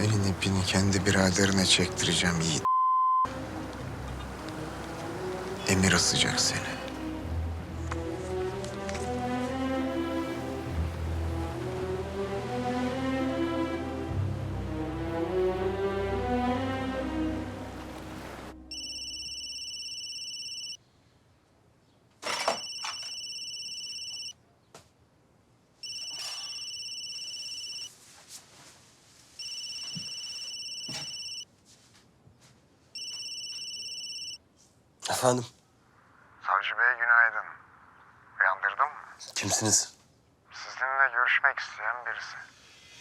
Senin ipini kendi biraderine çektireceğim Yiğit. Emir asacak seni. Efendim, Savcı Bey günaydın. Uyandırdım mı? kimsiniz? Sizinle görüşmek isteyen birisi.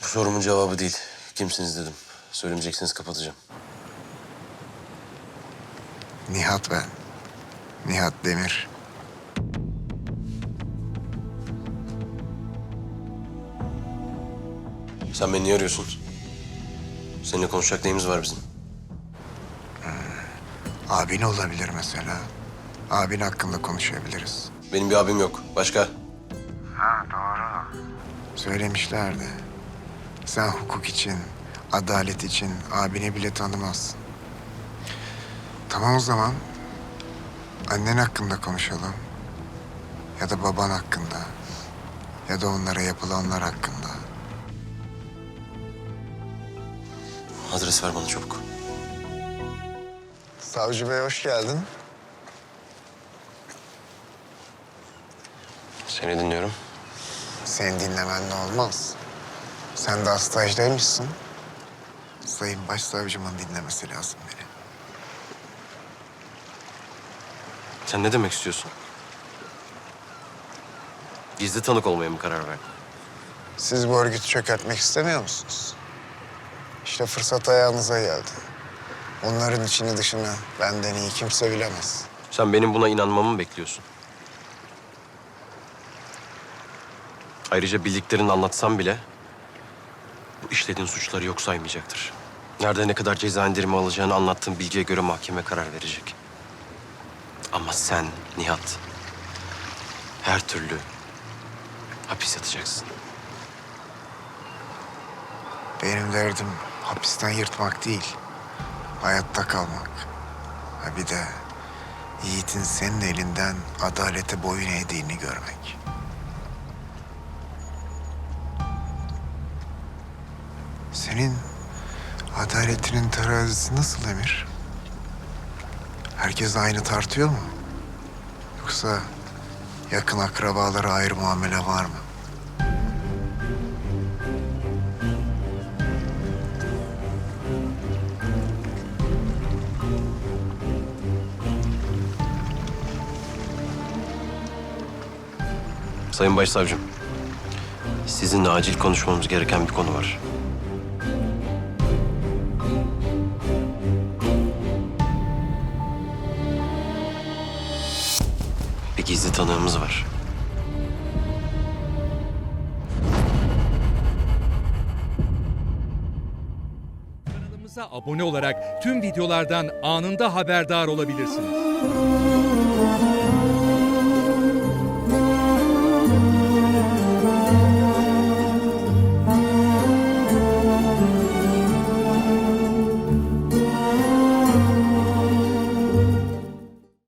Bu sorumun cevabı değil. Kimsiniz dedim. Söylemeyeceksiniz kapatacağım. Nihat ben. Nihat Demir. Sen beni niye arıyorsun? Seninle konuşacak neyimiz var bizim? Abin olabilir mesela. Abin hakkında konuşabiliriz. Benim bir abim yok. Başka? Ha doğru. Söylemişlerdi. Sen hukuk için, adalet için abini bile tanımazsın. Tamam o zaman. Annen hakkında konuşalım. Ya da baban hakkında. Ya da onlara yapılanlar hakkında. Adres ver bana çabuk. Savcı Bey hoş geldin. Seni dinliyorum. Seni dinlemenle olmaz. Sen de stajdaymışsın. Sayın Başsavcımın dinlemesi lazım beni. Sen ne demek istiyorsun? Gizli tanık olmaya mı karar verdin? Siz bu örgütü çökertmek istemiyor musunuz? İşte fırsat ayağınıza geldi. Onların içini dışını benden iyi kimse bilemez. Sen benim buna inanmamı mı bekliyorsun? Ayrıca bildiklerini anlatsam bile bu işlediğin suçları yok saymayacaktır. Nerede ne kadar ceza indirimi alacağını anlattığın bilgiye göre mahkeme karar verecek. Ama sen Nihat her türlü hapis yatacaksın. Benim derdim hapisten yırtmak değil, hayatta kalmak. Ha bir de Yiğit'in senin elinden adalete boyun eğdiğini görmek. Senin adaletinin terazisi nasıl Emir? Herkes aynı tartıyor mu? Yoksa yakın akrabalara ayrı muamele var mı? Sayın Başsavcım, sizinle acil konuşmamız gereken bir konu var. Bir gizli tanığımız var. Kanalımıza abone olarak tüm videolardan anında haberdar olabilirsiniz.